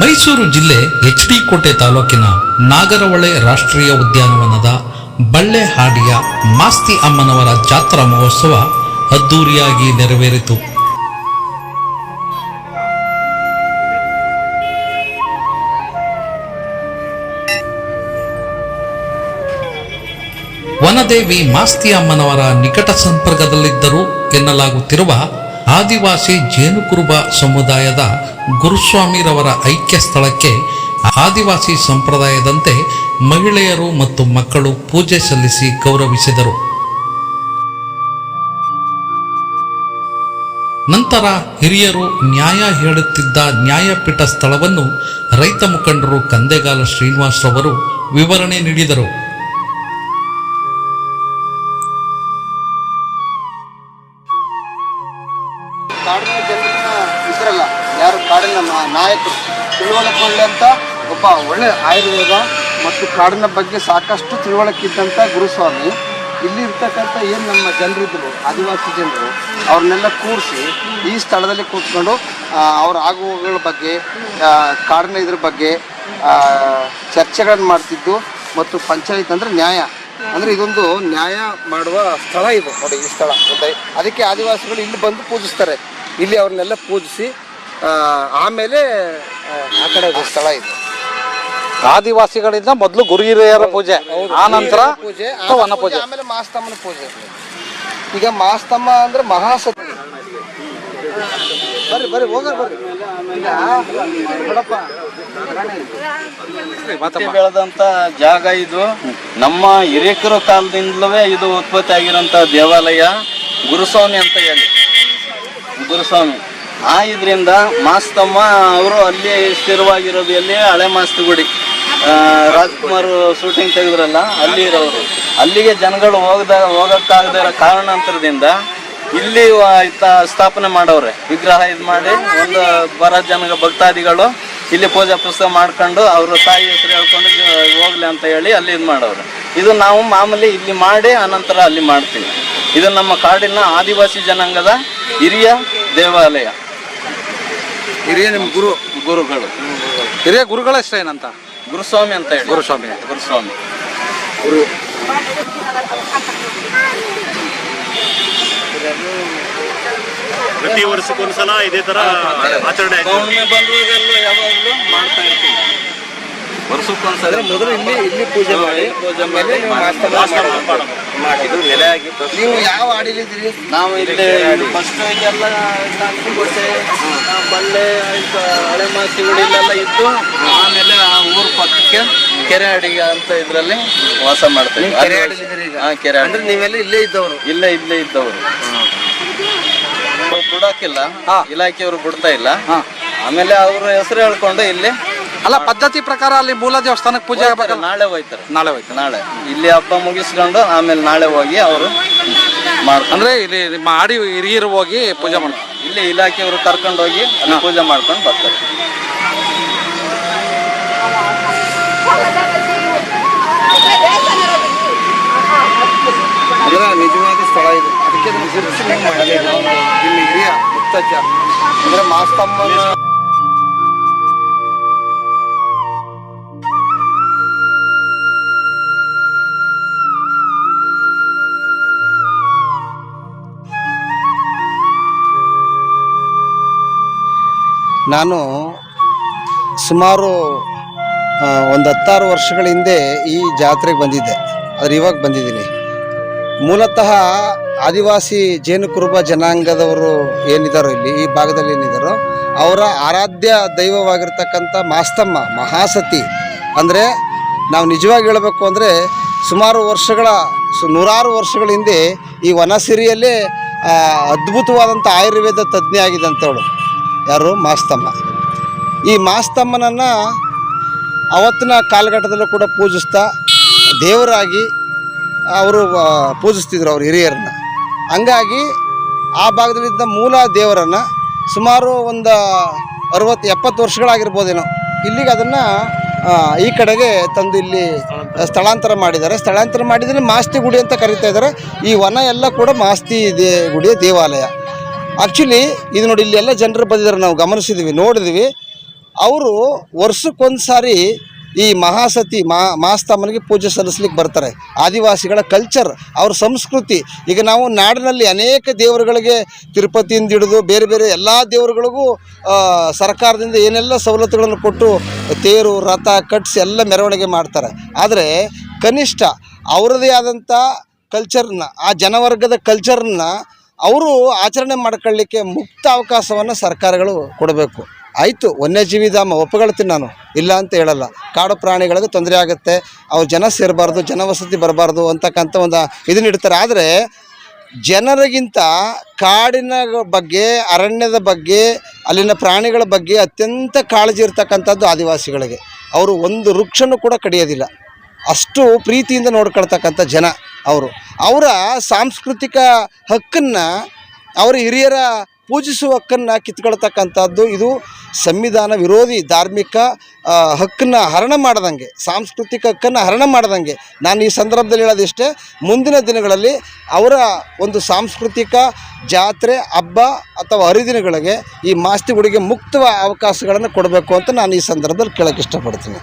ಮೈಸೂರು ಜಿಲ್ಲೆ H D ಕೋಟೆ ತಾಲೂಕಿನ ನಾಗರಹೊಳೆ ರಾಷ್ಟ್ರೀಯ ಉದ್ಯಾನವನದ ಬಳ್ಳೆಹಾಡಿಯ ಮಾಸ್ತಿ ಅಮ್ಮನವರ ಜಾತ್ರಾ ಮಹೋತ್ಸವ ಅದ್ದೂರಿಯಾಗಿ ನೆರವೇರಿತು. ವನದೇವಿ ಮಾಸ್ತಿ ಅಮ್ಮನವರ ನಿಕಟ ಸಂಪರ್ಕದಲ್ಲಿದ್ದರು ಎನ್ನಲಾಗುತ್ತಿರುವ ಆದಿವಾಸಿ ಜೇನುಕುರುಬ ಸಮುದಾಯದ ಗುರುಸ್ವಾಮಿರವರ ಐಕ್ಯ ಸ್ಥಳಕ್ಕೆ ಆದಿವಾಸಿ ಸಂಪ್ರದಾಯದಂತೆ ಮಹಿಳೆಯರು ಮತ್ತು ಮಕ್ಕಳು ಪೂಜೆ ಸಲ್ಲಿಸಿ ಗೌರವಿಸಿದರು. ನಂತರ ಹಿರಿಯರು ನ್ಯಾಯ ಹೇಳುತ್ತಿದ್ದ ನ್ಯಾಯಪೀಠ ಸ್ಥಳವನ್ನು ರೈತ ಮುಖಂಡರು ಕಂದೆಗಾಲ ಶ್ರೀನಿವಾಸ್ ರವರು ವಿವರಣೆ ನೀಡಿದರು. ಕಾಡಿನ ಜನರನ್ನ ಯಾರು ಕಾಡಿನ ನಾಯಕರು ತಿಳುವಳಿಕೆ ಅಂತ ಒಬ್ಬ ಒಳ್ಳೆ ಆಯುರ್ವೇದ ಮತ್ತು ಕಾಡಿನ ಬಗ್ಗೆ ಸಾಕಷ್ಟು ತಿಳುವಳಿಕೆ ಇದ್ದಂಥ ಗುರುಸ್ವಾಮಿ. ಇಲ್ಲಿ ಇರ್ತಕ್ಕಂಥ ಏನು ನಮ್ಮ ಜನರಿದ್ದರು ಆದಿವಾಸಿ ಜನರು, ಅವ್ರನ್ನೆಲ್ಲ ಕೂರಿಸಿ ಈ ಸ್ಥಳದಲ್ಲಿ ಕೂತ್ಕೊಂಡು ಅವ್ರ ಆಗುವಗಳ ಬಗ್ಗೆ ಕಾಡಿನ ಇದ್ರ ಬಗ್ಗೆ ಚರ್ಚೆಗಳನ್ನು ಮಾಡ್ತಿದ್ದು ಮತ್ತು ಪಂಚಾಯತ್ ಅಂದರೆ ನ್ಯಾಯ. ಅಂದರೆ ಇದೊಂದು ನ್ಯಾಯ ಮಾಡುವ ಸ್ಥಳ ಇದು ನೋಡಿ ಈ ಸ್ಥಳ. ಅದಕ್ಕೆ ಆದಿವಾಸಿಗಳು ಇಲ್ಲಿ ಬಂದು ಪೂಜಿಸ್ತಾರೆ. ಇಲ್ಲಿ ಅವ್ರನ್ನೆಲ್ಲ ಪೂಜಿಸಿ ಆಮೇಲೆ ಆ, ಕಡೆ ಸ್ಥಳ ಇದೆ. ಆದಿವಾಸಿಗಳಿಂದ ಮೊದಲು ಗುರು ಹಿರಿಯರ ಪೂಜೆ ಆ ನಂತರ ಪೂಜೆ ಅಥವಾ ವನ ಪೂಜೆ. ಆಮೇಲೆ ಮಾಸ್ತಮ್ಮನ ಪೂಜೆ. ಈಗ ಮಾಸ್ತಮ್ಮ ಅಂದ್ರೆ ಮಹಾಸತಿ. ಬರ್ರಿ ಬರ್ರಿ ಹೋಗ ಬರ್ರಿ. ಬೆಳೆದಂತ ಜಾಗ ಇದು. ನಮ್ಮ ಹಿರೇಕರ ಕಾಲದಿಂದಲೇ ಇದು ಉತ್ಪತ್ತಿ ಆಗಿರೋಂಥ ದೇವಾಲಯ ಗುರುಸ್ವಾಮಿ ಅಂತ ಹೇಳಿ. ಗುರುಸ್ವಾಮಿ. ಆ ಇದರಿಂದ ಮಾಸ್ತಮ್ಮ ಅವರು ಅಲ್ಲಿ ಸ್ಥಿರವಾಗಿರೋದು ಎಲ್ಲಿ? ಹಳೆ ಮಾಸ್ತುಗುಡಿ. ರಾಜ್ಕುಮಾರ್ ಶೂಟಿಂಗ್ ತೆಗೆದ್ರಲ್ಲ, ಅಲ್ಲಿ ಇರೋರು. ಅಲ್ಲಿಗೆ ಜನಗಳು ಹೋಗದ, ಹೋಗಕ್ಕಾಗದ ಕಾರಣಾಂತರದಿಂದ ಇಲ್ಲಿ ಸ್ಥಾಪನೆ ಮಾಡವ್ರೆ. ವಿಗ್ರಹ ಇದು ಮಾಡಿ ಒಂದು ಬರ ಜನ ಭಕ್ತಾದಿಗಳು ಇಲ್ಲಿ ಪೂಜಾ ಪುಸ್ತಕ ಮಾಡ್ಕೊಂಡು ಅವರು ತಾಯಿ ಹೆಸರು ಹೇಳ್ಕೊಂಡು ಹೋಗ್ಲಿ ಅಂತ ಹೇಳಿ ಅಲ್ಲಿ ಇದು ಮಾಡವ್ರೆ. ಇದು ನಾವು ಮಾಮೂಲಿ ಇಲ್ಲಿ ಮಾಡಿ ಅನಂತರ ಅಲ್ಲಿ ಮಾಡ್ತೀವಿ. ಇದು ನಮ್ಮ ಕಾಡಿನ ಆದಿವಾಸಿ ಜನಾಂಗದ ಹಿರಿಯ ದೇವಾಲಯ. ಹಿರಿಯ ನಿಮ್ಮ ಗುರು? ಗುರುಗಳು. ಹಿರಿಯ ಗುರುಗಳ ಹೆಸರು ಏನಂತ ಗುರುಸ್ವಾಮಿ ಅಂತ ಹೇಳಿ. ಗುರುಸ್ವಾಮಿ. ಗುರುಸ್ವಾಮಿ. ಪ್ರತಿ ವರ್ಷಕ್ಕೊಂದ್ಸಲ ಇದೇ ತರ ಆಚರಣೆ ಯಾವಾಗಲೂ ಮಾಡ್ತಾ ಇರ್ತೀವಿ. ವರ್ಷಕ್ಕೊಂದ್ಸಲ ಮೊದಲು ಇಲ್ಲಿ ಇಲ್ಲಿ ಪೂಜೆ ಮಾಡಿ ಪೂಜೆ ಮಾಡಿ ನೀವು ನೆಲೆ ಆಗಿತ್ತು ಮಾಡಿ. ನೆಲೆಯಾಗಿ ನೀವು ಯಾವ ಹಾಡಿಲಿದ್ದೀರಿ ನಾವು ಇಲ್ಲಿ ಫಸ್ಟ್ ಇದೆಲ್ಲ ಕೋಟೆ ಬಲ್ಲೆ ಹಳೆ ಮಾಸಿಗಳಿಲ್ಲೆಲ್ಲ ಇದ್ದು ಆಮೇಲೆ ಆ ಊರ ಪಕ್ಕಕ್ಕೆ ಕೆರೆ ಅಡಿಗೆ ಅಂತ ಇದ್ರಲ್ಲಿ ವಾಸ ಮಾಡ್ತೀವಿ ನೀವು ಕೆರೆ ಈಗ? ಹಾ ಕೆರೆ ಅಂದ್ರೆ ನೀವೆಲ್ಲ ಇಲ್ಲೇ ಇದ್ದವರು? ಇಲ್ಲೇ ಇಲ್ಲೇ ಇದ್ದವರು. ಬಿಡೋಕ್ಕಿಲ್ಲ. ಬಿಡಾಕಿಲ್ಲ ಇಲಾಖೆಯವರು ಬಿಡ್ತಾ ಇಲ್ಲ. ಆಮೇಲೆ ಅವ್ರ ಹೆಸರು ಹೇಳ್ಕೊಂಡು ಇಲ್ಲಿ ಅಲ್ಲ ಪದ್ಧತಿ ಪ್ರಕಾರ ಅಲ್ಲಿ ಮೂಲ ದೇವಸ್ಥಾನಕ್ಕೆ ಪೂಜೆ ಆಗ್ಬೇಕಲ್ಲ? ನಾಳೆ ಹೋಯ್ತಾರೆ ನಾಳೆ ಹೋಯ್ತು ನಾಳೆ. ಇಲ್ಲಿ ಹಬ್ಬ ಮುಗಿಸ್ಕೊಂಡು ಆಮೇಲೆ ನಾಳೆ ಹೋಗಿ ಅವರು ಅಂದ್ರೆ ಇಲ್ಲಿ ಮಾಡಿ ಆಡಿ ಹಿರಿಯರು ಹೋಗಿ ಪೂಜೆ ಮಾಡ್ತಾರೆ ಇಲ್ಲಿ ಇಲಾಖೆಯವರು ಕರ್ಕೊಂಡು ಹೋಗಿ ಅಲ್ಲಿ ಪೂಜೆ ಮಾಡ್ಕೊಂಡು ಬರ್ತಾರೆ. ಅದರ ನಿಜವಾದ ಸ್ಥಳ ಇದು. ಅದಕ್ಕೆ ಅದನ್ನು ಗುರುತಿಸಿ ನೀವು ಮಾಡಿದ್ದೀರಿ ನಿಮ್ಮ ಹಿರಿಯ ಮುತ್ತಜ್ಜ. ಅಂದ್ರೆ ಮಾಸ್ತಮ್ಮನ ನಾನು ಸುಮಾರು ಒಂದು ಹತ್ತಾರು ವರ್ಷಗಳ ಹಿಂದೆ ಈ ಜಾತ್ರೆಗೆ ಬಂದಿದ್ದೆ. ಆದರೆ ಇವಾಗ ಬಂದಿದ್ದೀನಿ. ಮೂಲತಃ ಆದಿವಾಸಿ ಜೇನು ಕುರುಬ ಜನಾಂಗದವರು ಏನಿದ್ದಾರೋ ಇಲ್ಲಿ, ಈ ಭಾಗದಲ್ಲಿ ಏನಿದ್ದಾರೋ ಅವರ ಆರಾಧ್ಯ ದೈವವಾಗಿರ್ತಕ್ಕಂಥ ಮಾಸ್ತಮ್ಮ, ಮಹಾಸತಿ. ಅಂದರೆ ನಾವು ನಿಜವಾಗಿ ಹೇಳಬೇಕು ಅಂದರೆ ಸುಮಾರು ವರ್ಷಗಳ, ಸು, ನೂರಾರು ವರ್ಷಗಳ ಹಿಂದೆ ಈ ವನಸಿರಿಯಲ್ಲೇ ಅದ್ಭುತವಾದಂಥ ಆಯುರ್ವೇದ ತಜ್ಞೆ ಆಗಿದ್ದಂಥವಳು. ಯಾರು? ಮಾಸ್ತಮ್ಮ. ಈ ಮಾಸ್ತಮ್ಮನನ್ನು ಅವತ್ತಿನ ಕಾಲಘಟ್ಟದಲ್ಲೂ ಕೂಡ ಪೂಜಿಸ್ತಾ ದೇವರಾಗಿ ಅವರು ಪೂಜಿಸ್ತಿದ್ರು ಅವ್ರ ಹಿರಿಯರನ್ನ. ಹಂಗಾಗಿ ಆ ಭಾಗದಲ್ಲಿದ್ದ ಮೂಲ ದೇವರನ್ನು ಸುಮಾರು ಒಂದು ಅರವತ್ತು ಎಪ್ಪತ್ತು ವರ್ಷಗಳಾಗಿರ್ಬೋದೇನೋ, ಇಲ್ಲಿಗೆ ಅದನ್ನು ಈ ಕಡೆಗೆ ತಂದು ಇಲ್ಲಿ ಸ್ಥಳಾಂತರ ಮಾಡಿದ್ದಾರೆ. ಸ್ಥಳಾಂತರ ಮಾಡಿದರೆ ಮಾಸ್ತಿ ಗುಡಿ ಅಂತ ಕರೀತಾ ಇದ್ದಾರೆ. ಈ ವನ ಎಲ್ಲ ಕೂಡ ಮಾಸ್ತಿ ದೇ, ಗುಡಿಯ ದೇವಾಲಯ. ಆ್ಯಕ್ಚುಲಿ ಇದು ನೋಡಿ ಇಲ್ಲಿ ಎಲ್ಲ ಜನರು ಬಂದಿದ್ದಾರೆ. ನಾವು ಗಮನಿಸಿದ್ವಿ, ನೋಡಿದ್ವಿ. ಅವರು ವರ್ಷಕ್ಕೊಂದು ಸಾರಿ ಈ ಮಹಾಸತಿ, ಮಾ, ಮಾಸ್ತಮ್ಮನಿಗೆ ಪೂಜೆ ಸಲ್ಲಿಸ್ಲಿಕ್ಕೆ ಬರ್ತಾರೆ. ಆದಿವಾಸಿಗಳ ಕಲ್ಚರ್ ಅವ್ರ ಸಂಸ್ಕೃತಿ. ಈಗ ನಾವು ನಾಡಿನಲ್ಲಿ ಅನೇಕ ದೇವರುಗಳಿಗೆ ತಿರುಪತಿಯಿಂದ ಹಿಡಿದು ಬೇರೆ ಬೇರೆ ಎಲ್ಲ ದೇವರುಗಳಿಗೂ ಸರ್ಕಾರದಿಂದ ಏನೆಲ್ಲ ಸವಲತ್ತುಗಳನ್ನು ಕೊಟ್ಟು ತೇರು, ರಥ, ಕಟ್ಸಿ ಎಲ್ಲ ಮೆರವಣಿಗೆ ಮಾಡ್ತಾರೆ. ಆದರೆ ಕನಿಷ್ಠ ಅವರದೇ ಆದಂಥ ಕಲ್ಚರ್ನ ಆ ಜನವರ್ಗದ ಕಲ್ಚರ್ನ ಅವರು ಆಚರಣೆ ಮಾಡ್ಕೊಳ್ಳಿಕ್ಕೆ ಮುಕ್ತ ಅವಕಾಶವನ್ನು ಸರ್ಕಾರಗಳು ಕೊಡಬೇಕು. ಆಯಿತು, ವನ್ಯಜೀವಿ ಧಾಮ ಒಪ್ಪಗಳ್ತೀನಿ ನಾನು. ಇಲ್ಲ ಅಂತ ಹೇಳಲ್ಲ. ಕಾಡು ಪ್ರಾಣಿಗಳಿಗೆ ತೊಂದರೆ ಆಗುತ್ತೆ. ಅವ್ರು ಜನ ಸೇರಬಾರ್ದು ಜನವಸತಿ ಬರಬಾರ್ದು ಅಂತಕ್ಕಂಥ ಒಂದು ಇದನ್ನ ಇಡ್ತಾರೆ. ಆದರೆ ಜನರಿಗಿಂತ ಕಾಡಿನ ಬಗ್ಗೆ, ಅರಣ್ಯದ ಬಗ್ಗೆ, ಅಲ್ಲಿನ ಪ್ರಾಣಿಗಳ ಬಗ್ಗೆ ಅತ್ಯಂತ ಕಾಳಜಿ ಇರ್ತಕ್ಕಂಥದ್ದು ಆದಿವಾಸಿಗಳಿಗೆ. ಅವರು ಒಂದು ವೃಕ್ಷನೂ ಕೂಡ ಕಡಿಯೋದಿಲ್ಲ. ಅಷ್ಟು ಪ್ರೀತಿಯಿಂದ ನೋಡ್ಕೊಳ್ತಕ್ಕಂಥ ಜನ ಅವರು. ಅವರ ಸಾಂಸ್ಕೃತಿಕ ಹಕ್ಕನ್ನು ಅವರ ಹಿರಿಯರ ಪೂಜಿಸುವ ಹಕ್ಕನ್ನು ಕಿತ್ಕೊಳ್ತಕ್ಕಂಥದ್ದು ಇದು ಸಂವಿಧಾನ ವಿರೋಧಿ ಧಾರ್ಮಿಕ ಹಕ್ಕನ್ನು ಹರಣ ಮಾಡ್ದಂಗೆ, ಸಾಂಸ್ಕೃತಿಕ ಹಕ್ಕನ್ನು ಹರಣ ಮಾಡ್ದಂಗೆ. ನಾನು ಈ ಸಂದರ್ಭದಲ್ಲಿ ಹೇಳೋದಿಷ್ಟೇ ಮುಂದಿನ ದಿನಗಳಲ್ಲಿ ಅವರ ಒಂದು ಸಾಂಸ್ಕೃತಿಕ ಜಾತ್ರೆ, ಹಬ್ಬ ಅಥವಾ ಹರಿದಿನಗಳಿಗೆ ಈ ಮಾಸ್ತಿ ಮಾಸ್ತಿಗುಡಿಗೆ ಮುಕ್ತ ಅವಕಾಶಗಳನ್ನು ಕೊಡಬೇಕು ಅಂತ ನಾನು ಈ ಸಂದರ್ಭದಲ್ಲಿ ಕೇಳೋಕ್ಕೆ ಇಷ್ಟಪಡ್ತೀನಿ.